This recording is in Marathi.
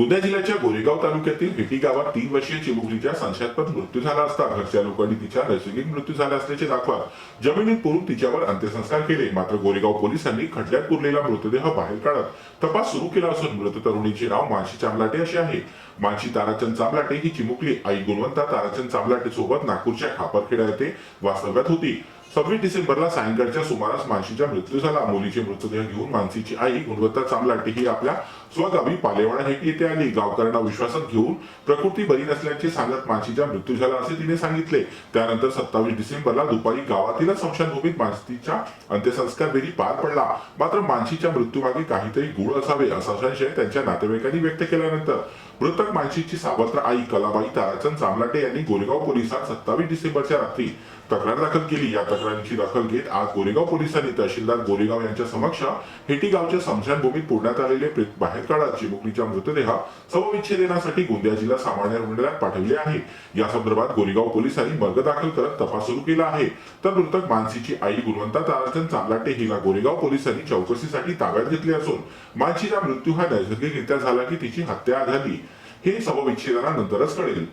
गोंदिया जिल्ह्याच्या गोरेगाव तालुक्यातील भेटी गावात तीन वर्षीय चिमुकलीच्या संशयास्पद मृत्यू झाला असता. घरच्या लोकांनी तिच्या नैसर्गिक मृत्यू झाला असल्याचे दाखवत जमिनीत पुरून तिच्यावर अंत्यसंस्कार केले. मात्र गोरेगाव पोलिसांनी खटल्यात पुरलेला मृतदेह बाहेर काढत तपास सुरू केला असून मृत तरुणीचे नाव मानसी चामलाटे असे आहे. मानशी ताराचंद चामलाटे ही चिमुकली आई गुणवंता ताराचंद चामलाटे सोबत नागपूरच्या खापरखेडा येथे वास्तव्यात होती. सव्वीस डिसेंबरला सायंकाळच्या सुमारास मानशीचा मृत्यू झाला. मुलीचे मृतदेह घेऊन मानसीची आई गुणवत्ता चामलाटे ही आपल्या स्वगावी पालेवाडा हेटी येथे आली गावकऱ्यांना विश्वासात घेऊन प्रकृती बरी नसल्याचे सांगत मानशीचा मृत्यू झाला असे तिने सांगितले. त्यानंतर सत्तावीस डिसेंबरला दुपारी गावातील स्मशानभूमीत मानसीचा अंत्यसंस्कार बेरी पार पडला. मात्र मानसीच्या मृत्यूमागे काहीतरी गुळ असावे असा संशय त्यांच्या नातेवाईकांनी व्यक्त केल्यानंतर. मृतक मानसीची सावत्र आई कलाबाई ताराचंद चामलाटे यांनी गोरेगाव पोलिसात सत्तावीस डिसेंबरच्या रात्री तक्रार दाखल केली. या तक्रारीची दखल घेत आज गोरेगाव पोलिसांनी तहसीलदार गोरेगाव यांच्या समक्ष हेटी गावच्या स्मशानभूमीत पुरण्यात आलेले प्रेत बाहेर आहेत काढत चिमुकलीच्या मृतदेह शवविच्छेदनासाठी गोंदिया जिल्हा सामान्य रुग्णालयात पाठवले आहे. या संदर्भात गोरेगाव पोलिसांनी मर्ग दाखल करत तपास सुरू केला आहे. तर मृतक मानसीची आई गुणवंता ताराचंद चामलाटे हिला गोरेगाव पोलिसांनी चौकशीसाठी ताब्यात घेतले असून मानसीचा मृत्यू हा नैसर्गिकरित्या झाला की तिची हत्या झाली हे शवविच्छेदनानंतरच कळेल.